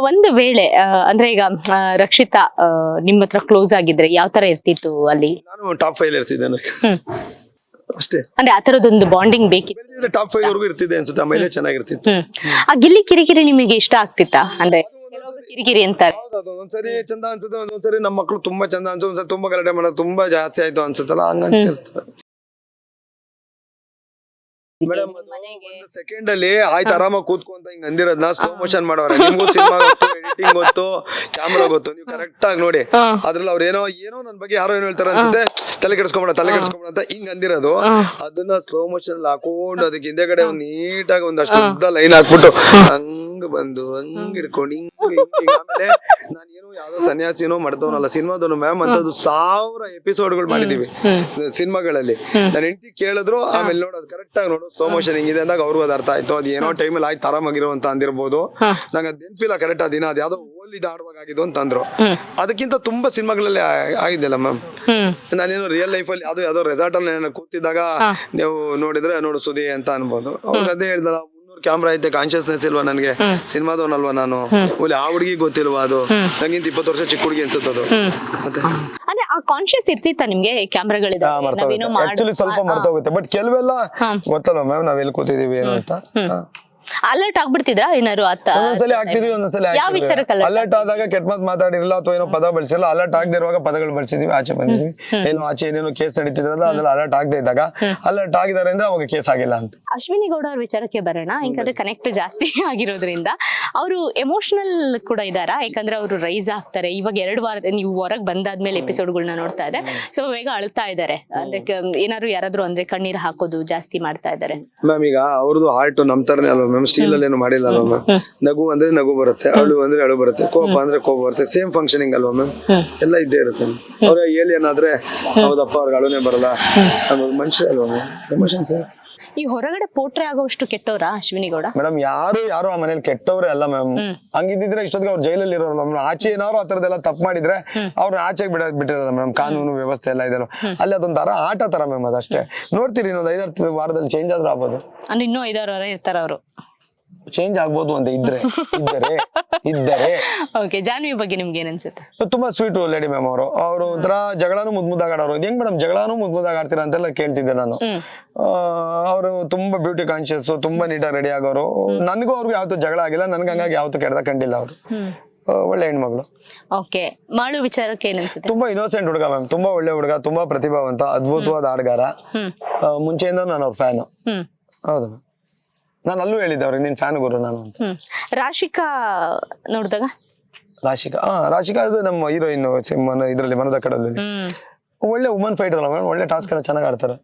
ಒಂದು ವೇಳೆ ಅಂದ್ರೆ ಈಗ ರಕ್ಷಿತಾ ನಿಮ್ಮ ಹತ್ರ ಕ್ಲೋಸ್ ಆಗಿದ್ರೆ ಯಾವ ತರ ಇರ್ತಿತ್ತು ಅಲ್ಲಿ? ನಾನು ಟಾಪ್ ಫೈಲ್ ಇರ್ತಿದ್ದೆ ಅಷ್ಟೇ. ಅಂದ್ರೆ ಆ ತರದೊಂದು ಬಾಂಡಿಂಗ್ ಬೇಕಿತ್ತು ಬೆಳೆದಿದ್ರೆ ಟಾಪ್ ಫೈವ್ ವರ್ಗೂ ಇರ್ತಿದ್ದೆ ಅನ್ಸುತ್ತೆ ಆಮೇಲೆ ಚೆನ್ನಾಗಿರ್ತಿತ್ತು. ಹ್ಮ್. ಆ ಗಿಲ್ಲಿ ಕಿರಿಕಿರಿ ನಿಮಗೆ ಇಷ್ಟ ಆಗ್ತಿತ್ತಾ? ಅಂದ್ರೆ ಕೆಲವೊಬ್ರು ಕಿರಿಕಿರಿ ಅಂತಾರೆ. ಒಂದ್ಸರಿ ಚಂದ ಅನ್ಸುತ್ತೆ ಒಂದೊಂದ್ಸರಿ ನಮ್ಮ ಮಕ್ಕಳು ತುಂಬಾ ಚಂದ ಅನ್ಸುತ್ತೆ ಒಂದ್ಸರಿ ತುಂಬಾ ಗಲಾಟೆ ಮಾಡೋದು ತುಂಬಾ ಜಾಸ್ತಿ ಆಯ್ತು ಅನ್ಸುತ್ತಲ್ಲ ಹಂಗ ಅನ್ಸಿರ್ತದೆ ಮೇಡಮ್ ಒಂದು ಸೆಕೆಂಡ್ ಅಲ್ಲಿ ಆಯ್ತು ಆರಾಮಾಗಿ ಕೂತ್ಕೊಂತ ಹಿಂಗ್ ಅಂದಿರೋದ್ನ ಸ್ಲೋ ಮೋಷನ್ ಮಾಡೋರೆ. ನಿಮ್ಗೂ ಸಿನಿಮಾ ಗೊತ್ತು ಎಡಿಟಿಂಗ್ ಗೊತ್ತು ಕ್ಯಾಮ್ರಾ ಗೊತ್ತು ನೀವು ಕರೆಕ್ಟ್ ಆಗಿ ನೋಡಿ. ಅದ್ರಲ್ಲಿ ಅವ್ರ ಏನೋ ಏನೋ ನನ್ ಬಗ್ಗೆ ಯಾರೋ ಏನೋ ಹೇಳ್ತಾರೆ ಅನ್ಸುತ್ತೆ ತಲೆ ಕೆಡಿಸ್ಕೊಂಬೇಡ ತಲೆ ಕೆಡಿಸ್ಕೊಂಬೇಡ ಅಂತ ಹಿಂಗ್ ಅಂದಿರೋದು. ಅದನ್ನ ಸ್ಲೋ ಮೋಷನ್ ಅಲ್ಲಿ ಹಾಕೊಂಡು ಅದಕ್ಕೆ ಹಿಂದೆಗಡೆ ಒಂದ್ ನೀಟಾಗಿ ಒಂದಷ್ಟು ಉದ್ದ ಲೈನ್ ಹಾಕ್ಬಿಟ್ಟು ಹಂಗ್ ಬಂದು ಹಂಗ್ ಹಿಡ್ಕೊಂಡು ಹಿಂಗ್ ಹಿಂಗ್ ಹಿಂಗ್ ಆಮೇಲೆ ನಾನು ಏನೋ ಯಾವ್ದೋ ಸನ್ಯಾಸಿನೋ ಮಾಡ್ದವನಲ್ಲ ಸಿನಿಮಾದವನು ಮ್ಯಾಮ್ ಅಂತದ್ದು ಸಾವಿರ ಎಪಿಸೋಡ್ಗಳು ಮಾಡಿದೀವಿ ಸಿನಿಮಾಗಳಲ್ಲಿ. ನಾನು ಹೆಂಡತಿ ಕೇಳಿದ್ರು ಆಮೇಲೆ ನೋಡೋದು ಕರೆಕ್ಟ್ ಆಗಿ ನೋಡು ಸ್ಲೋ ಮೋಷನ್ ಹಿಂಗಿದೆ ಅಂದಾಗ ಅವ್ರಿಗೂ ಅದು ಅರ್ಥ ಆಯ್ತು. ಅದು ಏನೋ ಟೈಮಲ್ಲಿ ಆಯ್ತು ಆರಾಮಾಗಿರೋ ಅಂತ ಅಂದಿರ್ಬೋದು. ನಂಗೆ ಅದು ನೆನಪಿಲ್ಲ ಕರೆಕ್ಟ್ ಆ ದಿನ ಅದು ಯಾವ್ದೋ ಓಲಿ ಆಡುವಾಗ ಆಗಿದ್ದು ಅಂತ ಅಂದ್ರು ಅದಕ್ಕಿಂತ ತುಂಬಾ ಸಿನಿಮಾಗಳಲ್ಲಿ ಆಗಿದ್ದಲ್ಲ ಮ್ಯಾಮ್ ನಾನೇನು ರಿಯಲ್ ರಿಯಲ್ ಅಲ್ಲಿ ಅದು ಯಾವ್ದೋ ರೆಸಾರ್ಟ್ ಅಲ್ಲಿ ಕೂತಿದ್ದಾಗ ನೀವು ನೋಡಿದ್ರೆ ನೋಡು ಸುದಿ ಅಂತ ಅನ್ಬೋದು. ಅವ್ರಿಗೆ ಅದೇ ಹೇಳ್ದಲ್ಲ ಕ್ಯಾಮ್ರಾ ಐತೆ ಕಾನ್ಶಿಯಸ್ನೆಸ್ ಇಲ್ವಾ ನನಗೆ? ಸಿನಿಮಾದವನಲ್ವಾ ನಾನು? ಓಲಿ ಆ ಹುಡುಗಿ ಗೊತ್ತಿಲ್ವಾ ಅದು? ನಂಗಿಂತ ಇಪ್ಪತ್ತು ವರ್ಷ ಚಿಕ್ಕ ಹುಡುಗಿ ಅನ್ಸುತ್ತದು ಮತ್ತೆ? ಅಂದ್ರೆ ಆ ಕಾನ್ಶಿಯಸ್ ಇರ್ತಿತ್ತ ನಿಮ್ಗೆ ಕ್ಯಾಮ್ರಾಗಳಿದೆ? ಆಕ್ಚುಲಿ ಸ್ವಲ್ಪ ಮರ್ತೋಗುತ್ತೆ. ಬಟ್ ಕೆಲವೆಲ್ಲ ಗೊತ್ತಲ್ಲ ಮ್ಯಾಮ್ ನಾವ್ ಎಲ್ಲಿ ಕೂತಿದೀವಿ ಏನು ಅಂತ. ಅಲರ್ಟ್ ಆಗ್ಬಿಡ್ತಿದ್ರಾ? ಏನಾರು ಆತ ಒಂದೊಂದ್ಸಲಿ ಆಗ್ತಿದೀವಿ ಒಂದೊಂದ್ಸಲಿ ಯಾವ ವಿಚಾರಕ್ಕೆ alert ಅಲರ್ಟ್ ಆದಾಗ ಕೆಟ್ಟ ಮಾತು ಮಾತಾಡಿರಲ್ಲ ಅಥವಾ ಏನೋ ಪದ ಬಳಸಿರಲ್ಲ ಅಲರ್ಟ್ ಆಗದೆ ಇರುವಾಗ ಪದಗಳು ಬಳಸಿದೀವಿ ಆಚೆ ಬಂದಿದ್ವಿ. ಏನೋ ಆಚೆ ಏನೇನೋ ಕೇಸ್ ನಡೀತಿದ್ರಲ್ಲ ಅದ್ರಲ್ಲಿ ಅಲರ್ಟ್ ಆಗದೆ ಇದ್ದಾಗ ಅಲರ್ಟ್ ಆಗಿದ್ದಾರೆ ಅಂದ್ರೆ ಅವಾಗ ಕೇಸ್ ಆಗಿಲ್ಲ ಅಂತ. ಅಶ್ವಿನಿ ಗೌಡ ಅವ್ರ ವಿಚಾರಕ್ಕೆ ಬರೋಣ ಯಾಕಂದ್ರೆ ಕನೆಕ್ಟ್ ಜಾಸ್ತಿ ಆಗಿರೋದ್ರಿಂದ. ಅವರು ಎಮೋಷನಲ್ ಕೂಡ ಇದಾರಾ ಯಾಕಂದ್ರೆ ಅವರು ರೈಸ್ ಆಗ್ತಾರೆ. ಇವಾಗ ಎರಡು ವಾರ ನೀವು ಹೊರಗೆ ಬಂದಾದ್ಮೇಲೆ ಎಪಿಸೋಡ್ಗಳನ್ನ ನೋಡ್ತಾ ಇದೆ ಸೊ ಬೇಗ ಅಳ್ತಾ ಇದ್ದಾರೆ. ಅಂದ್ರೆ ಕ- ಏನಾದ್ರು ಯಾರಾದ್ರೂ ಅಂದ್ರೆ ಕಣ್ಣೀರ್ ಹಾಕೋದು ಜಾಸ್ತಿ ಮಾಡ್ತಾ ಇದ್ದಾರೆ. ಮ್ಯಾಮ್ ಈಗ ಅವ್ರದ್ದು ಹಾರ್ಟ್ ನಮ್ ತರನೇ ಅಲ್ವಾ ಮ್ಯಾಮ್ ಸ್ಟೀಲ್ ಅಲ್ಲಿ ಏನು ಮಾಡಿಲ್ಲ ಅಲ್ವಾ ಮ್ಯಾಮ್ ನಗು ಅಂದ್ರೆ ನಗು ಬರುತ್ತೆ ಅಳು ಅಂದ್ರೆ ಅಳು ಬರುತ್ತೆ ಕೋಪ ಅಂದ್ರೆ ಕೋಪ ಬರುತ್ತೆ ಸೇಮ್ ಫಂಕ್ಷನಿಂಗ್ ಅಲ್ವಾ ಮ್ಯಾಮ್ ಎಲ್ಲ ಇದ್ದೇ ಇರುತ್ತೆ ಅವ್ರ ಏಲಿಯನ್ ಆದ್ರೆ ಹೌದಪ್ಪ ಅವ್ರಿಗೆ ಅಳುನೇ ಬರಲ್ಲ ಮನುಷ್ಯ ಅಲ್ವಾ ಮ್ಯಾಮ್ ಎಮೋಷನ್ಸ್ ಈ ಹೊರಗಡೆ ಪೋಟ್ರೆ ಆಗೋಷ್ಟು ಕೆಟ್ಟವರ ಅಶ್ವಿನಿ ಗೌಡ ಮೇಡಮ್ ಯಾರು ಯಾರು ಆ ಮನೇಲಿ ಕೆಟ್ಟವ್ರೆ ಅಲ್ಲ ಮ್ಯಾಮ್. ಹಂಗಿದ್ದಿದ್ರೆ ಇಷ್ಟೊತ್ತಿಗೆ ಅವ್ರು ಜೈಲಲ್ಲಿ ಇರೋಲ್ಲ ಮೇಡಮ್ ಆಚೆ ಏನಾದ್ರು ಆ ತರದೆಲ್ಲ ತಪ್ಪು ಮಾಡಿದ್ರೆ ಅವ್ರನ್ನ ಆಚೆ ಬಿಡ ಬಿಟ್ಟಿರೋದು ಮೇಡಮ್ ಕಾನೂನು ವ್ಯವಸ್ಥೆ ಎಲ್ಲ ಇದೆ ಅಲ್ಲಿ ಅದೊಂಥರ ಆಟ ತರ ಮ್ಯಾಮ್ ಅದಷ್ಟೇ. ನೋಡ್ತೀರಿ ಇನ್ನೊಂದು ಐದಾರು ವಾರದಲ್ಲಿ ಚೇಂಜ್ ಆದ್ರೂ ಆಗ್ಬೋದು. ಅಂದ್ರೆ ಇನ್ನೂ ಐದಾರು ವಾರ ಇರ್ತಾರ ಅವರು. ಚೇಂಜ್ ಆಗ್ಬೋದು ಅಂತ ಇದ್ರೆ ಇದ್ದರೆ ಇದ್ದರೆ. ಓಕೆ ಜಾನ್ವಿ ಬಗ್ಗೆ ನಿಮ್ಗೆ ಏನನ್ಸುತ್ತೆ ಅನ್ಸುತ್ತೆ? ತುಂಬಾ ಸ್ವೀಟ್ ಲೇಡಿ ಮ್ಯಾಮ್ ಅವರು. ಅವರು ಒಂಥರ ಜಗಳಾನು ಮುದ್ ಮುದ್ದಾಗಿ ಆಡೋರು ಹೆಂಗ್ ಮೇಡಮ್ ಜಗಳಾನು ಮುದ್ ಮುದ್ದಾಗಿ ಆಡ್ತೀರಾ ಅಂತೆಲ್ಲ ಕೇಳ್ತಿದ್ದೆ ನಾನು. ಅವರು ತುಂಬಾ ಬ್ಯೂಟಿ ಕಾನ್ಶಿಯಸ್ ತುಂಬಾ ನೀಟಾಗಿ ರೆಡಿ ಆಗೋರು. ನನಗೂ ಅವ್ರಿಗೂ ಯಾವ್ದು ಜಗಳ ಆಗಿಲ್ಲ. ನನ್ಗೆ ಹಂಗಾಗಿ ಯಾವತ್ತೂ ಕೆಡ್ದ ಕಂಡಿಲ್ಲ ಅವರು. ಒಳ್ಳೆ ಹೆಣ್ಮಗಳು. ಓಕೆ ವಿಚಾರಕ್ಕೆ ಏನನ್ಸುತ್ತೆ ತುಂಬಾ ಇನ್ನೋಸೆಂಟ್ ಹುಡುಗ ಮ್ಯಾಮ್ ತುಂಬಾ ಒಳ್ಳೆ ಹುಡುಗ ತುಂಬಾ ಪ್ರತಿಭಾವಂತ ಅದ್ಭುತವಾದ ಆಡ್ಗಾರ. ಮುಂಚೆಯಿಂದ ನಾನು ಅವ್ರ ಫ್ಯಾನು ಹೌದು ಮ್ಯಾಮ್ ನಾನು ಅಲ್ಲೂ ಹೇಳಿದ್ದೆ ಅವ್ರಿಗೆ ನೀನ್ ಫ್ಯಾನ್ ಗುರು ನಾನು ಅಂತ. ಹ್ಮ್. ರಾಶಿಕಾ ನೋಡಿದಾಗ? ರಾಶಿಕಾ ಹಾ ರಾಶಿಕಾ ಅದು ನಮ್ಮ ಹೀರೋಯಿನ್ ಇದ್ರಲ್ಲಿ ಮನದ ಕಡಲಲ್ಲಿ ಹ್ಮ್. ಒಳ್ಳೆ ವುಮನ್ ಫೈಟರ್ ಅಲ್ಲ ಒಳ್ಳೆ ಟಾಸ್ಕ್ ಎಲ್ಲ ಚೆನ್ನಾಗಿ ಆಡ್ತಾರೆ.